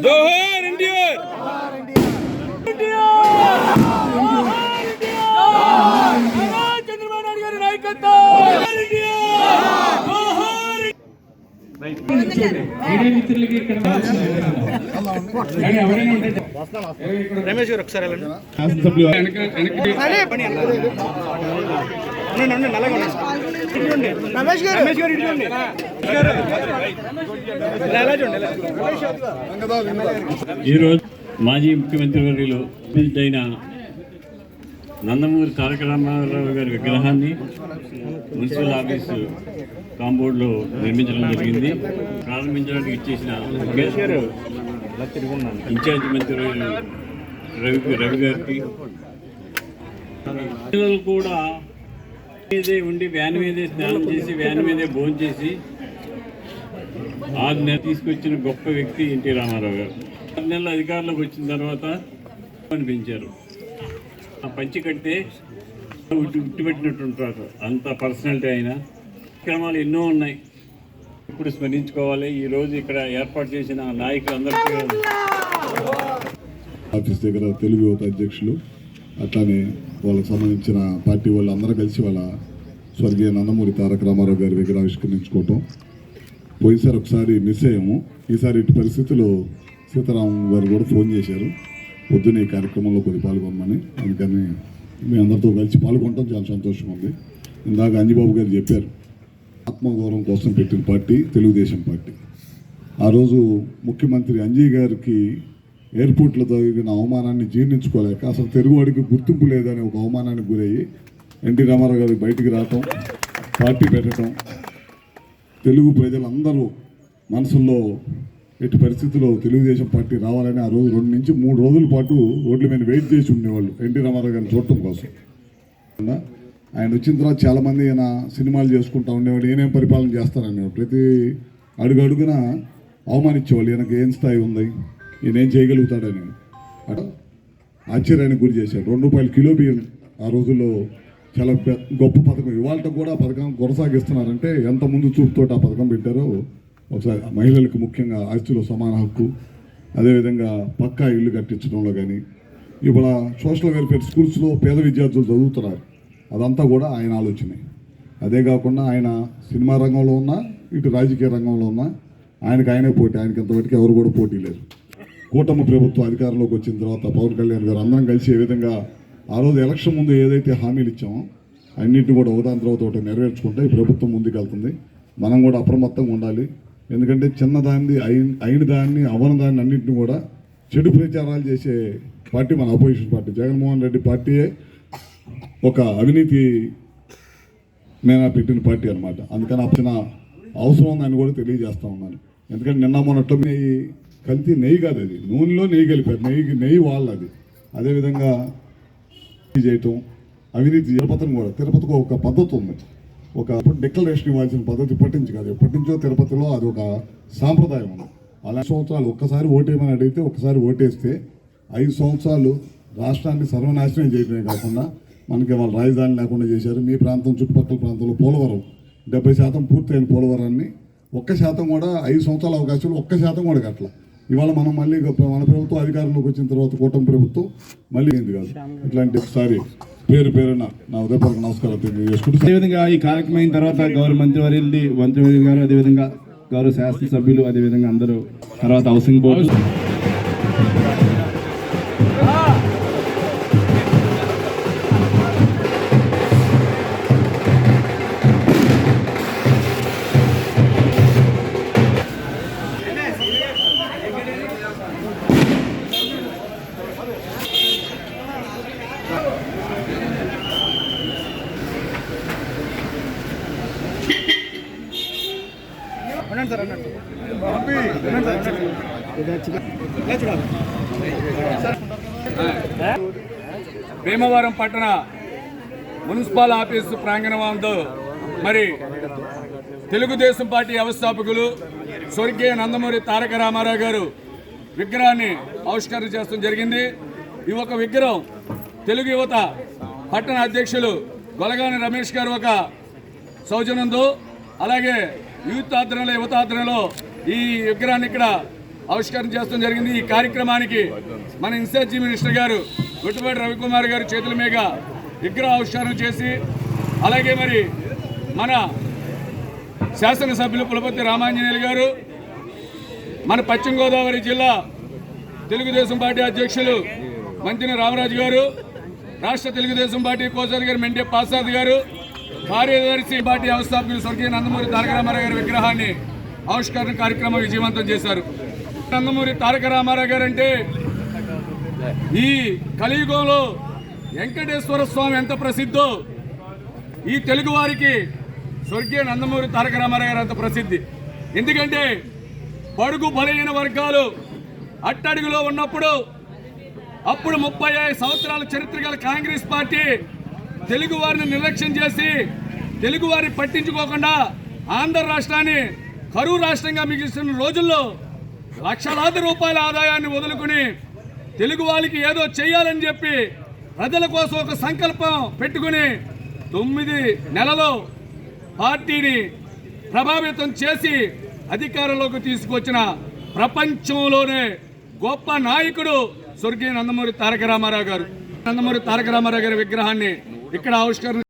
Johar India! Ramesh గారు ఒకసారి రమేష్ గారు రమేష్ గారు ఇటు చూడండి ఈరోజు మాజీ ముఖ్యమంత్రి వర్యులు అయిన నందమూరి తారక రామారావు గారి విగ్రహాన్ని మున్సిపల్ ఆఫీసు కాంపౌండ్లో నిర్మించడం జరిగింది. ప్రారంభించడానికి ఇచ్చేసిన ఇన్ఛార్జ్ మంత్రి రవి రవి గారికి. పిల్లలు కూడా మీదే ఉండి వ్యాన్ మీదే స్నానం చేసి వ్యాన్ మీదే భోజనం చేసి ఆరు నెలలు తీసుకొచ్చిన గొప్ప వ్యక్తి ఎన్టీ రామారావు గారు. ఆరు నెలల అధికారంలోకి వచ్చిన తర్వాత అనిపించారు. పంచి కడితే ఉట్టి ఉట్టిపెట్టినట్టు ఉంటారు అంత పర్సనాలిటీ అయినా. కార్యక్రమాలు ఎన్నో ఉన్నాయి. ఇప్పుడు స్మరించుకోవాలి. ఈ రోజు ఇక్కడ ఏర్పాటు చేసిన నాయకులందరికీ ఆఫీస్ దగ్గర తెలుగు యువత అధ్యక్షులు అట్లానే వాళ్ళకి సంబంధించిన పార్టీ వాళ్ళు అందరూ కలిసి వాళ్ళ స్వర్గీయ నందమూరి తారక రామారావు గారి దగ్గర ఆవిష్కరించుకోవటం. పోయినసారి ఒకసారి మిస్ అయ్యాము. ఈసారి ఇటు పరిస్థితుల్లో సీతారాం గారు కూడా ఫోన్ చేశారు. పొద్దున్న ఈ కార్యక్రమంలో కొద్ది పాల్గొనమని అందుకని మీ అందరితో కలిసి పాల్గొనడం చాలా సంతోషంగా ఉంది ఇందాక అంజిబాబు గారు చెప్పారు ఆత్మగౌరవం కోసం పెట్టిన పార్టీ తెలుగుదేశం పార్టీ. ఆ రోజు ముఖ్యమంత్రి అంజయ్ గారికి ఎయిర్పోర్ట్లో జరిగిన అవమానాన్ని జీర్ణించుకోలేక అసలు తెలుగువాడికి గుర్తింపు లేదని ఒక అవమానానికి గురయ్యి ఎన్టీ రామారావు గారు బయటికి రావటం పార్టీ పెట్టడం తెలుగు ప్రజలందరూ మనసుల్లో ఎట్టి పరిస్థితుల్లో తెలుగుదేశం పార్టీ రావాలని ఆ రోజు రెండు నుంచి మూడు రోజుల పాటు రోడ్ల మీద వెయిట్ చేసి ఉండేవాళ్ళు ఎన్టీ రామారావు గారిని చూడటం కోసం. ఆయన వచ్చిన తర్వాత చాలామంది ఈయన సినిమాలు చేసుకుంటా ఉండేవాడు ఏనేం పరిపాలన చేస్తారనేవాడు ప్రతి అడుగు అడుగున అవమానించేవాళ్ళు ఈయనకి ఏం స్థాయి ఉంది? ఈయన ఏం చేయగలుగుతాడని. అట ఆశ్చర్యానికి గురి చేశాడు. రెండు రూపాయల కిలో బియ్యం ఆ రోజుల్లో చాలా గొప్ప పథకం. ఇవాళ కూడా ఆ పథకం కొనసాగిస్తున్నారంటే ఎంత ముందు చూపుతో ఆ పథకం పెట్టారో ఒకసారి మహిళలకు ముఖ్యంగా ఆస్తుల సమాన హక్కు అదేవిధంగా పక్కా ఇల్లు కట్టించడంలో కానీ ఇవాళ సోషల్ వెల్ఫేర్ స్కూల్స్లో పేద విద్యార్థులు చదువుతున్నారు. అదంతా కూడా ఆయన ఆలోచనే. అదే కాకుండా ఆయన సినిమా రంగంలో ఉన్నా ఇటు రాజకీయ రంగంలో ఉన్నా ఆయనకు ఆయనే పోటీ. ఆయనకి ఇంతవరకు ఎవరు కూడా పోటీ లేరు కూటమి ప్రభుత్వం అధికారంలోకి వచ్చిన తర్వాత పవన్ కళ్యాణ్ గారు అందరం కలిసి ఏ విధంగా ఆ రోజు ఎలక్షన్ ముందు ఏదైతే హామీలు ఇచ్చామో అన్నింటిని కూడా ఒకదాని తర్వాత ఒకటి నెరవేర్చుకుంటే ఈ ప్రభుత్వం ముందుకు వెళ్తుంది మనం కూడా అప్రమత్తంగా ఉండాలి. ఎందుకంటే చిన్నదాన్ని అయిన అయిన దాన్ని అవన దాన్ని అన్నింటిని కూడా చెడు ప్రచారాలు చేసే పార్టీ మన అపోజిషన్ పార్టీ. జగన్మోహన్ రెడ్డి పార్టీయే ఒక అవినీతి మీద పెట్టిన పార్టీ అనమాట అందుకని అప్పుడు అవసరం ఉందని కూడా తెలియజేస్తా ఉన్నాను. ఎందుకంటే నిన్న మొన్నట్లో నెయ్యి కల్తీ నెయ్యి కాదు అది. నూనెలో నెయ్యి కలిపారు. నెయ్యి నెయ్యి వాళ్ళది అదేవిధంగా చేయటం అవినీతి తిరుపతిని కూడా. తిరుపతికి ఒక పద్ధతి ఉంది. ఒక డిక్లరేషన్ ఇవ్వాల్సిన పద్ధతి ఇప్పటి నుంచి కాదు. ఎప్పటి నుంచో తిరుపతిలో అది ఒక సాంప్రదాయం. ఉంది అలా సంవత్సరాలు ఒక్కసారి ఓటేయమని అడిగితే ఒక్కసారి ఓటేస్తే ఐదు సంవత్సరాలు రాష్ట్రాన్ని సర్వనాశనం చేయడమే కాకుండా మనకి వాళ్ళ రాజధాని లేకుండా చేశారు. మీ ప్రాంతం చుట్టుపక్కల ప్రాంతంలో పోలవరం. డెబ్బై శాతం పూర్తయిన పోలవరాన్ని ఒక్క శాతం కూడా ఐదు సంవత్సరాల అవకాశాలు ఒక్క శాతం కూడా కట్టల. ఇవాళ మనం మళ్ళీ మన ప్రభుత్వం అధికారంలోకి వచ్చిన తర్వాత కూటమి ప్రభుత్వం మళ్ళీ ఏంది కాదు. ఇట్లాంటి ఒకసారి పేరు పేరున నా ఉదయపూర్వక నమస్కారం తెలియజేసుకుంటూ అదేవిధంగా ఈ కార్యక్రమం అయిన తర్వాత గౌరవ మంత్రి వారి మంత్రి గారు అదేవిధంగా గౌరవ శాసనసభ్యులు అదేవిధంగా అందరూ తర్వాత హౌసింగ్ బోర్డు భీమవరం పట్టణ మున్సిపల్ ఆఫీసు ప్రాంగణం మరి తెలుగుదేశం పార్టీ వ్యవస్థాపకులు స్వర్గీయ నందమూరి తారక రామారావు గారు విగ్రహాన్ని ఆవిష్కరణ చేస్తడం జరిగింది. ఈ ఒక విగ్రహం తెలుగు యువత పట్టణ అధ్యక్షులు గొలగాని రమేష్ గారు ఒక సౌజన్యంతో అలాగే యూత్ ఆధ్వర్యంలో యువత ఆధ్వర్యంలో ఈ విగ్రహాన్ని ఇక్కడ ఆవిష్కరణ చేస్తడం జరిగింది. ఈ కార్యక్రమానికి మన ఇన్ఛార్జి మినిస్టర్ గారు గుట్టుపాటి రవికుమార్ గారు చేతుల మీద విగ్రహ ఆవిష్కరణ చేసి అలాగే మరి మన శాసనసభ్యులు పులపతి రామాంజనేయులు గారు మన పశ్చిమ గోదావరి జిల్లా తెలుగుదేశం పార్టీ అధ్యక్షులు మంతిని రామరాజు గారు రాష్ట్ర తెలుగుదేశం పార్టీ కోసారి గారు మెండే పాసాద్ గారు కార్యదర్శి పార్టీ వ్యవస్థాపకులు స్వర్గీయ నందమూరి తారక రామారావు గారి విగ్రహాన్ని ఆవిష్కరణ కార్యక్రమం విజయవంతం చేశారు. నందమూరి తారక రామారావు గారు అంటే ఈ కలియుగంలో వెంకటేశ్వర స్వామి ఎంత ప్రసిద్ధో ఈ తెలుగు వారికి స్వర్గీయ నందమూరి తారక రామారావు గారు అంత ప్రసిద్ధి. ఎందుకంటే బడుగు బలైన వర్గాలు అట్టడుగులో ఉన్నప్పుడు అప్పుడు ముప్పై ఐదు సంవత్సరాల చరిత్ర గల కాంగ్రెస్ పార్టీ తెలుగు వారిని నిర్లక్ష్యం చేసి తెలుగు వారిని పట్టించుకోకుండా ఆంధ్ర రాష్ట్రాన్ని కరువు రాష్ట్రంగా మిగిలిస్తున్న రోజుల్లో లక్షలాది రూపాయల ఆదాయాన్ని వదులుకుని తెలుగు వాళ్ళకి ఏదో చేయాలని చెప్పి ప్రజల కోసం ఒక సంకల్పం పెట్టుకుని తొమ్మిది నెలలో పార్టీని ప్రభావితం చేసి అధికారంలోకి తీసుకొచ్చిన ప్రపంచంలోనే గొప్ప నాయకుడు స్వర్గీయ నందమూరి తారక రామారావు గారు. నందమూరి తారక రామారావు గారి విగ్రహాన్ని ఇక్కడ ఆవిష్కరణ